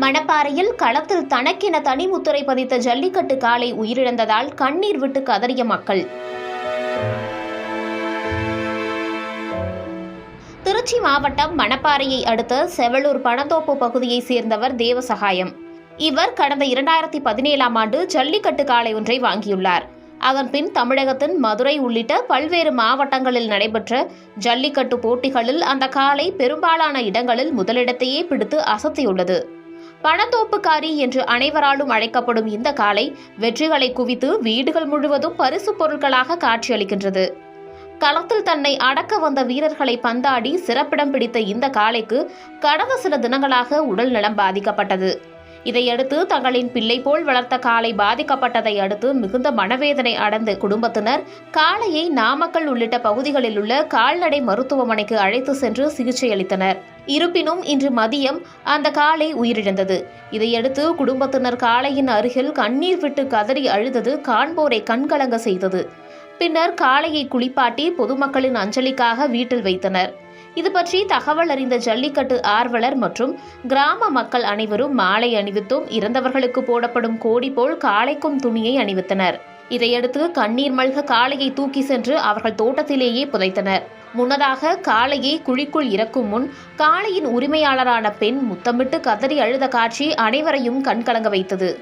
மணப்பாறையில் களத்தில் தனக்கென தனிமுத்துரை பதித்த ஜல்லிக்கட்டு காளை உயிரிழந்ததால் கண்ணீர் விட்டு கதறிய மக்கள். திருச்சி மாவட்டம் மணப்பாறையை அடுத்த செவலூர் பணத்தோப்பு பகுதியைச் சேர்ந்தவர் தேவசகாயம் இவர் கடந்த இரண்டாயிரத்தி பதினேழாம் ஆண்டு ஜல்லிக்கட்டு காளை ஒன்றை வாங்கியுள்ளார். அதன்பின் தமிழகத்தின் மதுரை உள்ளிட்ட பல்வேறு மாவட்டங்களில் நடைபெற்ற ஜல்லிக்கட்டு போட்டிகளில் அந்த காளை பெரும்பாலான இடங்களில் முதலிடத்தையே பிடித்து அசத்தியுள்ளது. பணத்தோப்புக்காரி என்று அனைவராலும் அழைக்கப்படும் இந்த காளை வெற்றிகளை குவித்து வீடுகள் முழுவதும் பரிசுப் பொருட்களாக காட்சியளிக்கின்றது. களத்தில் தன்னை அடக்க வந்த வீரர்களை பந்தாடி சிறப்பிடம் பிடித்த இந்த காளைக்கு கடந்த சில தினங்களாக உடல் நலம் பாதிக்கப்பட்டது. இதையடுத்து தங்களின் பிள்ளை போல் வளர்த்த காளை பாதிக்கப்பட்டதை அடுத்து மிகுந்த மனவேதனை அடைந்த குடும்பத்தினர் காளையை நாமக்கல் உள்ளிட்ட பகுதிகளில் உள்ள கால்நடை மருத்துவமனைக்கு அழைத்து சென்று சிகிச்சை அளித்தனர். இருப்பினும் இன்று மதியம் அந்த காளை உயிரிழந்தது. இதையடுத்து குடும்பத்தினர் காளையின் அருகில் கண்ணீர் விட்டு கதறி அழுதது காண்போரை கண்கலங்க செய்தது. பின்னர் காளையை குளிப்பாட்டி பொதுமக்களின் அஞ்சலிக்காக வீட்டில் வைத்தனர். இது பற்றி தகவல் அறிந்த ஜல்லிக்கட்டு ஆர்வலர் மற்றும் கிராம மக்கள் அனைவரும் மாலை அணிவித்தும் இறந்தவர்களுக்கு போடப்படும் கோடி போல் காளைக்கும் துணியை அணிவித்தனர். இதையடுத்து கண்ணீர் மல்க காளையை தூக்கி சென்று அவர்கள் தோட்டத்திலேயே புதைத்தனர். முன்னதாக காளையை குழிக்குள் இறக்கும் முன் காளையின் உரிமையாளரான பெண் முத்தமிட்டு கதறி அழுத காட்சி அனைவரையும் கண்கலங்க வைத்தது.